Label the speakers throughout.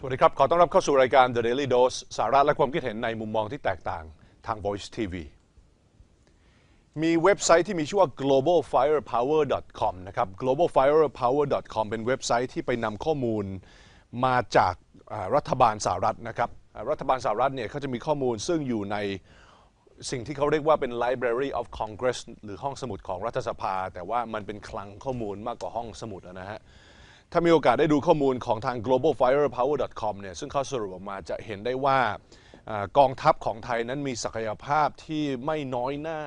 Speaker 1: สวัสดีครับ ขอต้อนรับเข้าสู่รายการ The Daily Dose สาระและความคิดเห็นในมุมมองที่แตกต่างทาง Voice TV มีเว็บไซต์ที่มีชื่อว่า globalfirepower.com นะครับ globalfirepower.com เป็นเว็บไซต์ที่ไปนำข้อมูลมาจากรัฐบาลสหรัฐนะครับ รัฐบาลสหรัฐเนี่ยเขาจะมีข้อมูลซึ่งอยู่ในสิ่งที่เขาเรียกว่าเป็น Library of Congress หรือห้องสมุดของรัฐสภา แต่ว่ามันเป็นคลังข้อมูลมากกว่าห้องสมุดนะฮะ ถ้ามีโอกาสได้ดูข้อมูลของทาง globalfirepower.com เนี่ยซึ่งเขาสรุปออกมาจะเห็นได้ว่าอกองทัพของไทยนั้นมีศักยภาพที่ไม่น้อยหน้า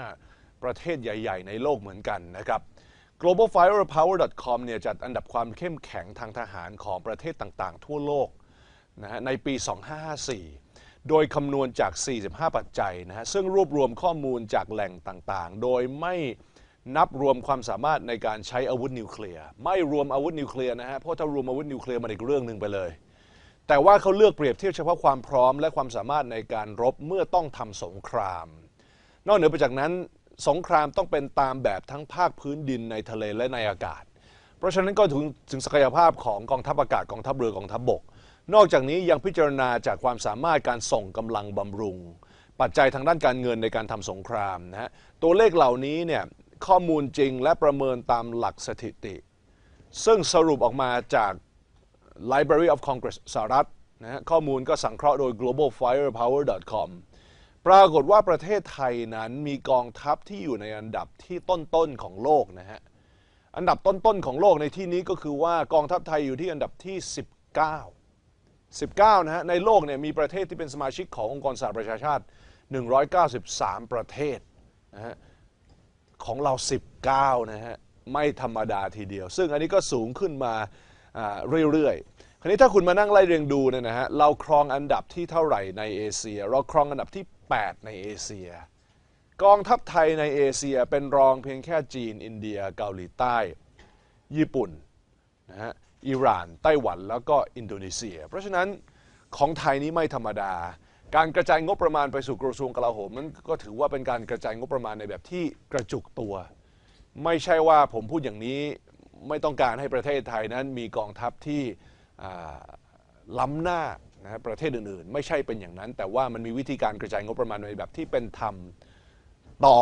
Speaker 1: ประเทศใหญ่ ๆ ในโลกเหมือนกันนะครับ globalfirepower.com เนี่ยจัดอันดับความเข้มแข็งทางทหารของประเทศต่างๆ ทั่วโลกนะฮะในปี 2554 โดยคำนวณจาก 45 ปัจจัยนะฮะซึ่งรวบรวมข้อมูลจากแหล่งต่างๆ โดยไม่ นับรวมความสามารถในการใช้อาวุธนิวเคลียร์ไม่รวมอาวุธนิวเคลียร์นะฮะเพราะถ้ารวมอาวุธนิวเคลียร์มันอีกเรื่องหนึ่งไปเลย แต่ว่าเขาเลือกเปรียบเทียบเฉพาะความพร้อมและความสามารถในการรบเมื่อต้องทำสงคราม นอกเหนือไปจากนั้นสงครามต้องเป็นตามแบบทั้งภาคพื้นดินในทะเลและในอากาศ เพราะฉะนั้นก็ถึงถึงศักยภาพของกองทัพอากาศกองทัพเรือกองทัพบกนอกจากนี้ยังพิจารณาจากความสามารถการส่งกำลังบำรุง ปัจจัยทางด้านการเงินในการทำสงครามนะฮะตัวเลขเหล่านี้เนี่ย ข้อมูลจริงและประเมินตามหลักสถิติ ซึ่งสรุปออกมาจาก Library of Congress สหรัฐนะฮะข้อมูลก็สังเคราะห์โดย globalfirepower.com ปรากฏว่าประเทศไทยนั้นมีกองทัพที่อยู่ในอันดับที่ต้นๆของโลกนะฮะ อันดับต้นๆของโลกในที่นี้ก็คือว่ากองทัพไทยอยู่ที่อันดับที่ 19 19นะฮะ ในโลกเนี่ยมีประเทศที่เป็นสมาชิกขององค์กรสหประชาชาติ 193 ประเทศนะฮะ ของเรา 19 นะฮะ ไม่ธรรมดาทีเดียว ซึ่งอันนี้ก็สูงขึ้นมาเรื่อยๆ คราวนี้ถ้าคุณมานั่งไล่เรียงดูเนี่ยนะฮะ เราครองอันดับที่เท่าไหร่ในเอเชีย เราครองอันดับที่ 8 ในเอเชีย กองทัพไทยในเอเชียเป็นรองเพียงแค่จีน อินเดีย เกาหลีใต้ ญี่ปุ่นนะฮะ อิหร่าน ไต้หวัน แล้วก็อินโดนีเซีย เพราะฉะนั้นของไทยนี้ไม่ธรรมดา การกระจายงบประมาณไปสู่กระทรวงกลาโหมนั้นก็ถือว่าเป็นการกระจายงบประมาณในแบบที่กระจุกตัว ไม่ใช่ว่าผมพูดอย่างนี้ไม่ต้องการให้ประเทศไทยนั้นมีกองทัพที่ล้ำหน้านะฮะประเทศอื่นๆ ไม่ใช่เป็นอย่างนั้น แต่ว่ามันมีวิธีการกระจายงบประมาณในแบบที่เป็นธรรมต่อ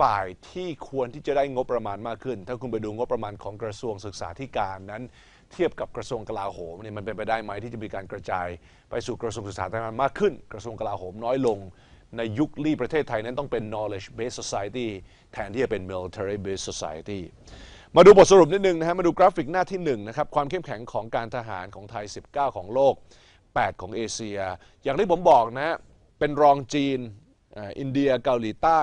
Speaker 1: ฝ่ายที่ควรที่จะได้งบประมาณมากขึ้น ถ้าคุณไปดูงบประมาณของกระทรวงศึกษาธิการนั้น เทียบกับกระทรวงกลาโหมเนี่ยมันเป็นไปได้ไหมที่จะมีการกระจายไปสู่กระทรวงศึกษาธิการมากขึ้น กระทรวงกลาโหมน้อยลง ในยุคที่ประเทศไทยนั้นต้องเป็น knowledge based society แทนที่จะเป็น military based society มาดูบทสรุปนิดนึงนะฮะมาดูกราฟิกหน้าที่หนึ่งนะครับความเข้มแข็งของการทหารของไทย 19 ของโลก 8 ของเอเชีย อย่างที่ผมบอกนะฮะเป็นรองจีนอินเดียเกาหลีใต้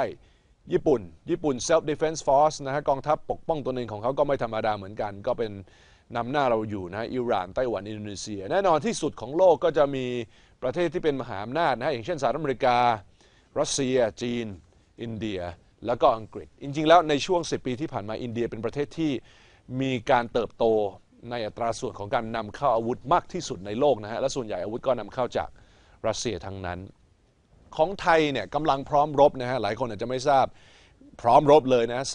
Speaker 1: ญี่ปุ่น ญี่ปุ่น self defense force นะฮะกองทัพปกป้องตัวเองของเขาก็ไม่ธรรมดาเหมือนกันก็เป็น นำหน้าเราอยู่นะอิหร่านไต้หวันอินโดนีเซีย แน่นอนที่สุดของโลกก็จะมีประเทศที่เป็นมหาอำนาจนะอย่างเช่นสหรัฐอเมริกา รัสเซีย จีน อินเดีย แล้วก็อังกฤษ จริง ๆ แล้วในช่วง 10 ปีที่ผ่านมาอินเดียเป็นประเทศที่มีการเติบโตในอัตราส่วนของการนำเข้าอาวุธมากที่สุดในโลกนะฮะและส่วนใหญ่อาวุธก็นำเข้าจากรัสเซียทั้งนั้น ของไทยเนี่ยกำลังพร้อมรบนะฮะหลายคนอาจจะไม่ทราบพร้อมรบเลยนะ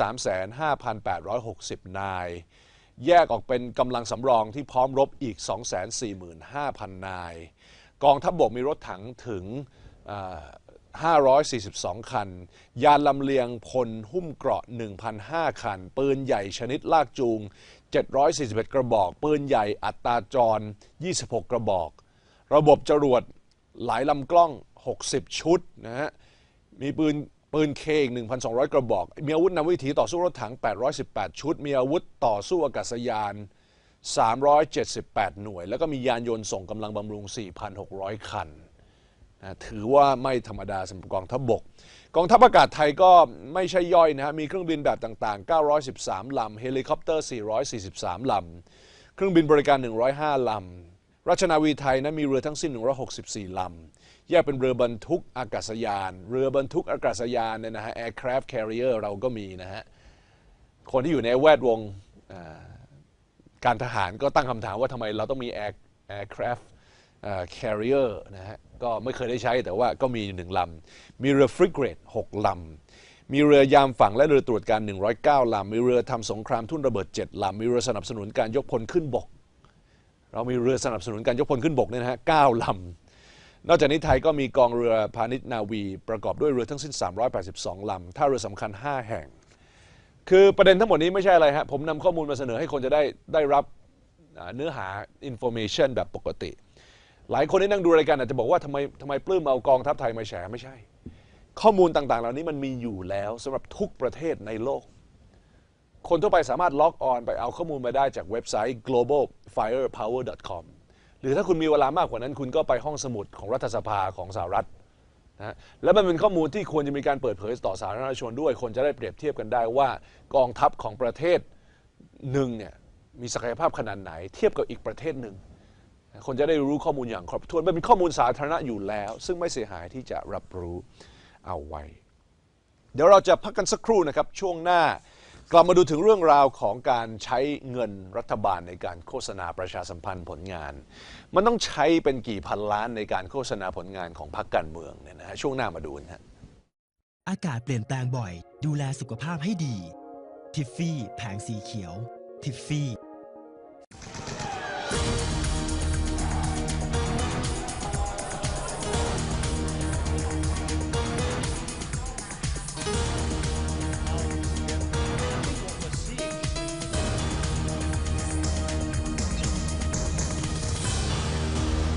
Speaker 1: 35,860 นาย แยกออกเป็นกำลังสำรองที่พร้อมรบอีก 245,000 นาย กองทัพบบกมีรถถังถึง 542 คัน ยานลำเลียงพลหุ้มเกราะ 1,005 คัน ปืนใหญ่ชนิดลากจูง 741 กระบอก ปืนใหญ่อัตราจร 26 กระบอก ระบบจรวดหลายลำกล้อง 60 ชุดนะฮะ มีปืน ปืนเคอีก 1,200 กระบอก มีอาวุธนำวิถีต่อสู้รถถัง 818 ชุด มีอาวุธต่อสู้อากาศยาน 378 หน่วย แล้วก็มียานยนต์ส่งกำลังบำรุง 4,600 คันนะถือว่าไม่ธรรมดาสำหรับกองทัพบบก กองทัพอากาศไทยก็ไม่ใช่ย่อยนะฮะ มีเครื่องบินแบบต่างๆ 913 ลำ เฮลิคอปเตอร์ 443 ลำ เครื่องบินบริการ 105 ลำ รัชนาวีไทยนะมีเรือทั้งสิ้น 164 ลำ แยกเป็นเรือบรรทุกอากาศยาน เรือบรรทุกอากาศยานเนี่ยนะฮะ aircraft carrier เราก็มีนะฮะ คนที่อยู่ในแวดวงการทหารก็ตั้งคำถามว่าทำไมเราต้องมี air aircraft carrier นะฮะ ก็ไม่เคยได้ใช้แต่ว่าก็มีหนึ่งลำ มีเรือ frigate 6ลำมีเรือยามฝั่งและเรือตรวจการ 109 ลำ มีเรือทำสงครามทุ่นระเบิด 7 ลำ มีเรือสนับสนุนการยกพลขึ้นบก เรามีเรือสนับสนุนการยกพลขึ้นบกเนี่ยนะฮะ9ลำ นอกจากนี้ไทยก็มีกองเรือพาณิชย์นาวี ประกอบด้วยเรือทั้งสิ้น 382 ลำท่าเรือสำคัญ 5 แห่ง คือประเด็นทั้งหมดนี้ไม่ใช่อะไรฮะผมนำข้อมูลมาเสนอให้คนจะได้ได้รับเนื้อหา information แบบปกติ หลายคนที่นั่งดูรายการอาจจะบอกว่าทำไมทำไมปลื้มเอากองทัพไทยมาแฉไม่ใช่ ข้อมูลต่างๆ เหล่านี้มันมีอยู่แล้วสำหรับทุกประเทศในโลก คนทั่วไปสามารถล็อกออนไปเอาข้อมูลมาได้จากเว็บไซต์ globalfirepower.com หรือถ้าคุณมีเวลามากกว่านั้น คุณก็ไปห้องสมุดของรัฐสภาของสหรัฐนะฮะและมันเป็นข้อมูลที่ควรจะมีการเปิดเผยต่อสาธารณชนด้วย คนจะได้เปรียบเทียบกันได้ว่ากองทัพของประเทศหนึ่งเนี่ยมีศักยภาพขนาดไหน เทียบกับอีกประเทศหนึ่ง คนจะได้รู้ข้อมูลอย่างครบถ้วนมันเป็นข้อมูลสาธารณะอยู่แล้ว ซึ่งไม่เสียหายที่จะรับรู้เอาไว้ เดี๋ยวเราจะพักกันสักครู่นะครับช่วงหน้า กลับมาดูถึงเรื่องราวของการใช้เงินรัฐบาลในการโฆษณาประชาสัมพันธ์ผลงาน มันต้องใช้เป็นกี่พันล้านในการโฆษณาผลงานของพรรคการเมืองเนี่ยนะฮะช่วงหน้ามาดูนะฮะ
Speaker 2: อากาศเปลี่ยนแปลงบ่อย ดูแลสุขภาพให้ดี ทิฟฟี่ แผงสีเขียว ทิฟฟี่